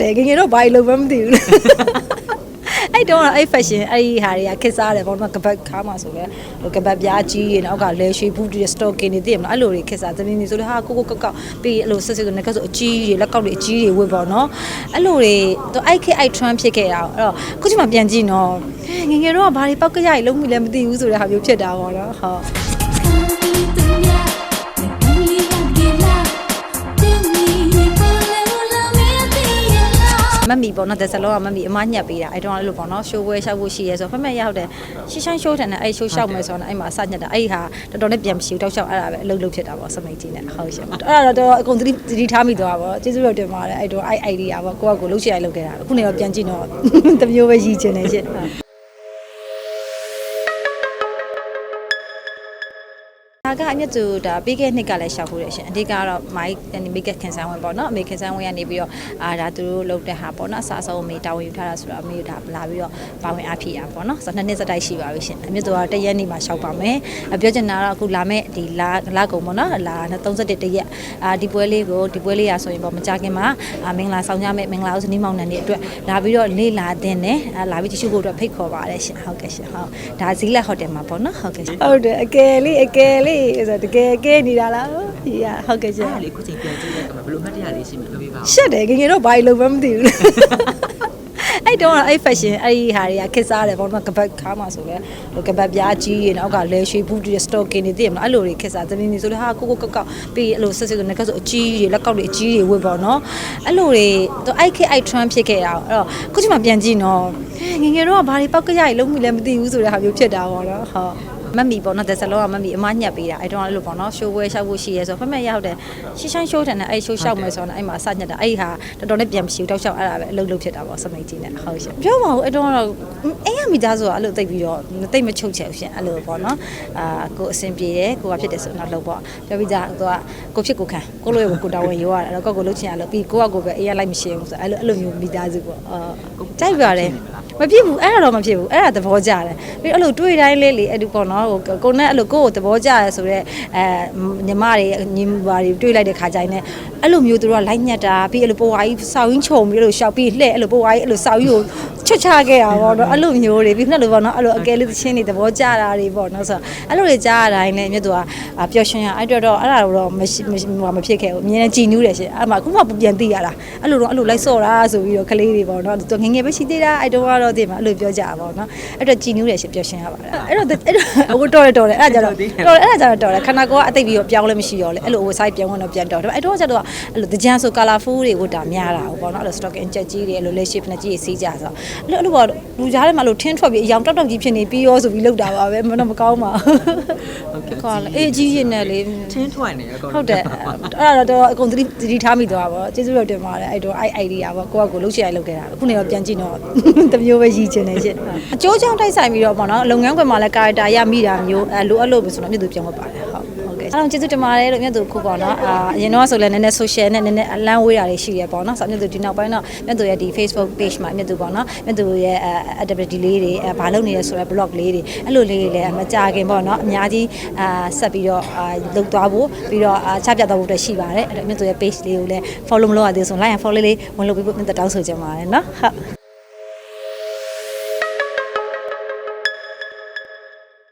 ငယ်ငယ်တော့ဘာလို့လုံးမသိဘူးလေအဲ့တော့အဲ့ fashion အဲ့ဒီဟာတွေကခက်စားတယ်ပေါ့နော်ကပတ်ခါမှာဆိုလဲဟိုကပတ်ပြားကြီးရေနောက်ကလဲရွှေဘူးတွေ stocking တွေသိရမလားအဲ့လိုတွေခက်စားသမီးတွေဆိုလဲဟာကိုကိုကောက်ကောက်ပြီးအဲ့လိုဆက်ဆက်ဆိုငကဆိုအကြီးတွေလက်ကောက်တွေအကြီးတွေဝတ်ပေါ့နော်အဲ့လိုတွေတော့အဲ့ခေတ်အဲ့ trend ဖြစ်ခဲ့တာအဲ့တော့ခုချိန်မှာပြန်ကြည့်နော်ငယ်ငယ်တော့ဘာတွေပောက်ကကြရလုံးမိလဲမသိဘူးဆိုတဲ့ဟာမျိုးဖြစ်တာပေါ့နော်ဟုတ် မမီပေါ့နော်တက်စလုံးကမမီအမညက်ပေးတာအဲ့တော့အဲ့လိုပေါ့နော်ရှိုးဝဲရှောက်ဖို့ရှိရဲဆိုဖက်ဖက်ရောက်တယ်ရှင်းရှင်းရှိုးတယ်နဲ့အဲ့ရှိုးရှောက်မယ်ဆိုတော့အဲ့မှာအစညက်တာအဲ့ဟာတော်တော်နဲ့ပြန်မရှိဘူးတောက်လျှောက်အဲ့ဒါပဲအလုပ်လုပ်ဖြစ်တာပေါ့စမိတ်ကြီးနဲ့ဟုတ်ရှင်အဲ့ဒါတော့အကုန်သတိသတိထားမိသွားပါပေါ့ကျေးဇူးတော်တင်ပါတယ်အဲ့တော့အဲ့ idea ပေါ့ကိုကကိုလှုပ်ရှားလုပ်ခဲ့တာအခုနေတော့ပြန်ကြည့်တော့တမျိုးပဲရည်ချင်နေရှင့် ကအမြတ်သူဒါပြီးခဲ့နှစ်ကလည်းရှောက်ဖို့ရရှင်အဓိကတော့မိုက်မိတ်ကခင်ဆန်းဝင်ပေါ့နော်အမေခင်ဆန်းဝင်ကနေပြီးတော့အာဒါသူတို့လုပ်တဲ့ဟာပေါ့နော်အစားဆုံးအမေတာဝန်ယူထားတာဆိုတော့အမေဒါလာပြီးတော့ပါဝင်အားဖြည့်ရပေါ့နော်ဆိုတော့နှစ်နှစ်စတိုက်ရှိပါပြီရှင်အမြတ်သူကတရက်နေ့မှာရှောက်ပါမယ်အပြောချင်တာကတော့အခုလာမဲ့ဒီလာလာကုန်ပေါ့နော်လာ31တရက်အာဒီပွဲလေးကိုဒီပွဲလေးရဆိုရင်ပေါ့မကြခင်မှာအာမင်္ဂလာဆောင်ကြမဲ့မင်္ဂလာဥစနီးမောင်နှံတွေအတွက်လာပြီးတော့လေ့လာတဲ့နဲ့အာလာပြီးတချို့ဖို့အတွက်ဖိတ်ခေါ်ပါတယ်ရှင်ဟုတ်ကဲ့ရှင်ဟုတ်ဒါဇီလက်ဟိုတယ်မှာပေါ့နော်ဟုတ်ကဲ့ရှင်ဟုတ်တယ်အကယ်လေးအကယ်လေးဆိုတကယ်ကဲနေတာလားဒီရဟုတ်ကဲ့ရှင်အဲ့လေခုချိန်ပြန်ကြည့်တဲ့အခါမှာဘယ်လိုမှတ်တရလေးရှိမှပြောပြပါဦးရှက်တယ်ငယ်ငယ်တော့ဘာလို့မှမသိဘူးလေအဲ့တော့အဲ့ fashion အဲ့ဒီဟာတွေကခက်စားတယ်ပေါ့နော်ကပတ်ခါမှာဆိုလဲဟိုကပတ်ပြားကြီးရေနောက်ကလဲရွှေဘူးတွေ stocking တွေသိရမလားအဲ့လိုတွေခက်စားသမီးတွေဆိုလဲဟာကိုကိုကောက်ကောက်ပြီးအဲ့လိုဆက်ဆက်ဆိုငကဆိုအကြီးတွေလက်ကောက်တွေအကြီးတွေဝတ်ပေါ့နော်အဲ့လိုတွေတော့အဲ့ခေတ်အဲ့ trend ဖြစ်ခဲ့တာအဲ့တော့ခုချိန်မှာပြန်ကြည့်နော်ငယ်ငယ်တော့ဘာတွေပောက်ကကြရလုံးမိလဲမသိဘူးဆိုတဲ့ဟာမျိုးဖြစ်တာပေါ့နော်ဟုတ် မမီပေါ့နော်တက်စလုံးကမမီအမညက်ပေးတာအဲ့တော့အဲ့လိုပေါ့နော်ရှိုးဝဲရှောက်ဖို့ရှိရဲဆိုဖက်ဖက်ရောက်တယ်ရှင်းရှင်းရှိုးတယ်နဲ့အဲ့ရှိုးရှောက်မယ်ဆိုတော့အဲ့မှာအစညက်တာအဲ့ဟာတော်တော်နဲ့ပြန်မရှိဘူးတောက်လျှောက်အဲ့ဒါပဲအလုပ်လုပ်ဖြစ်တာပေါ့စမိတ်ကြီးနဲ့ဟုတ်ရှင်ပြောပါဦးအဲ့တော့တော့အိမ်ကမိသားစုကအဲ့လိုတိတ်ပြီးတော့တိတ်မချုပ်ချယ်ဘူးရှင်အဲ့လိုပေါ့နော်အာကိုအဆင်ပြေတယ်ကိုကဖြစ်တယ်ဆိုတော့လုပ်ပေါ့ပြောပြီးသားကိုကကိုဖြစ်ကိုခံကိုလိုရကိုတာဝန်ယူရတာအဲ့တော့ကိုကိုလုပ်ချင်ရလို့ပြီးကိုကကိုပဲအိမ်ကလိုက်မရှင်းဘူးဆိုအဲ့လိုအဲ့လိုမျိုးမိသားစုပေါ့အာကြိုက်ပါတယ်မဖြစ်ဘူးအဲ့ဒါတော့မဖြစ်ဘူးအဲ့ဒါသဘောကျတယ်ပြီးအဲ့လိုတွေ့တိုင်းလေးလေအဲ့ဒီပေါ့နော်ဟိုကိုနဲ့အဲ့လိုကိုကိုသဘောကျရဆိုတော့အဲညီမတွေညီမတွေတွေ့လိုက်တဲ့ခါကျရင်လည်းအဲ့လိုမျိုးသူတို့ကလိုက်ညက်တာပြီးအဲ့လိုပိုဝါကြီးစောက်ရင်းခြုံပြီးအဲ့လိုရှောက်ပြီးလှဲ့အဲ့လိုပိုဝါကြီးအဲ့လိုစောက်ကြီးကိုချွတ်ချခဲ့တာပေါ့နော်အဲ့လိုမျိုးတွေပြီးနှစ်လိုပေါ့နော်အဲ့လိုအကယ်လေးသချင်းတွေသဘောကျတာတွေပေါ့နော်ဆိုတော့အဲ့လိုတွေကြားရတိုင်းလည်းမြတ်သူကပျော်ရွှင်ရအဲ့တော့တော့အဲ့ဒါတော့မရှိမရှိဟိုမဖြစ်ခဲ့ဘူးအမြင်နဲ့ကြည်နူးတယ်ရှင်အဲ့မှာခုမှပြန်သိရတာအဲ့လိုတော့အဲ့လိုလိုက်စော့တာဆိုပြီးတော့ကလေးတွေပေါ့နော်သူငငယ်ပဲရှိသေးတာအဲ့တော့ကတော့ဒီမှာအဲ့လိုပြောကြတာပေါ့နော်အဲ့တော့ကြည်နူးတယ်ရှင်ပျော်ရွှင်ရပါတယ်အဲ့တော့အဲ့တော့ဟိုတော်တယ်တော်တယ်အဲ့ဒါကြတော့တော်တယ်အဲ့ဒါကြတော့တော်တယ်ခန္ဓာကိုယ်ကအသိပြီးတော့ပြောင်းလဲမရှိရောလေအဲ့လို website ပြောင်းဝင်တော့ပြန်တော်တယ်အဲ့တော့ကျတော့အဲ့လိုတကြံဆို colorful တွေဝတ်တာများတာပေါ့နော်အဲ့လို stock in ချက်ကြီးတွေအဲ့လို leg shape နဲ့ကြီးစီးကြဆိုအဲ့လိုအဲ့လိုပေါ့လူကြားထဲမှာလို့ထင်းထွက်ပြီးအယောင်တောက်တောက်ကြီးဖြစ်နေပြီးရောဆိုပြီးလောက်တာပါပဲမတော့မကောင်းပါဘူးဟုတ်ကဲ့ခေါ်လေအေးကြီးရင်နဲ့လေထင်းထွက်နေအကောင်ဟုတ်တယ်အဲ့ဒါတော့အကုန်သတိသတိထားမိသွားပါတော့ကျေးဇူးတော်တင်ပါတယ်အဲ့တော့အဲ့ idea ပေါ့ကိုကကိုလှုပ်ရှားလုပ်ခဲ့တာအခုနေတော့ပြန်ကြည့်တော့တမျိုးပဲရည်ချင်နေရှင့်အကျိုးချောင်းတိုက်ဆိုင်ပြီးတော့ပေါ့နော်လုပ်ငန်းခွင်မှာလည်း character ရမိတာမျိုးအဲလိုအပ်လို့ပဲဆိုတော့မြတ်သူပြန်ဝတ်ပါတယ်ဟုတ်ဟုတ်ကဲ့အဲ့တော့ကျေးဇူးတင်ပါတယ်လို့မြတ်သူခုပေါ့နော်အာအရင်တော့ဆိုလည်းနည်းနည်း social နဲ့နည်းနည်းအလန်းဝေးတာတွေရှိရပေါ့နော်ဆိုတော့မြတ်သူဒီနောက်ပိုင်းတော့မြတ်သူရဲ့ဒီ Facebook page မှာမြတ်သူပေါ့နော်မြတ်သူရဲ့ activity လေးတွေအဲဘာလုပ်နေလဲဆိုတော့ blog လေးတွေအဲ့လိုလေးတွေလည်းမကြခင်ပေါ့နော်အများကြီးအာဆက်ပြီးတော့အာလုပ်သွားဖို့ပြီးတော့အာချပြသွားဖို့အတွက်ရှိပါတယ်အဲ့တော့မြတ်သူရဲ့ page လေးကိုလည်း follow မလုပ်ရသေးဘူးဆိုရင် like and follow လေးဝင်လုပ်ပြီးဖို့မြတ်သူတောင်းဆိုချင်ပါတယ်နော်ဟုတ်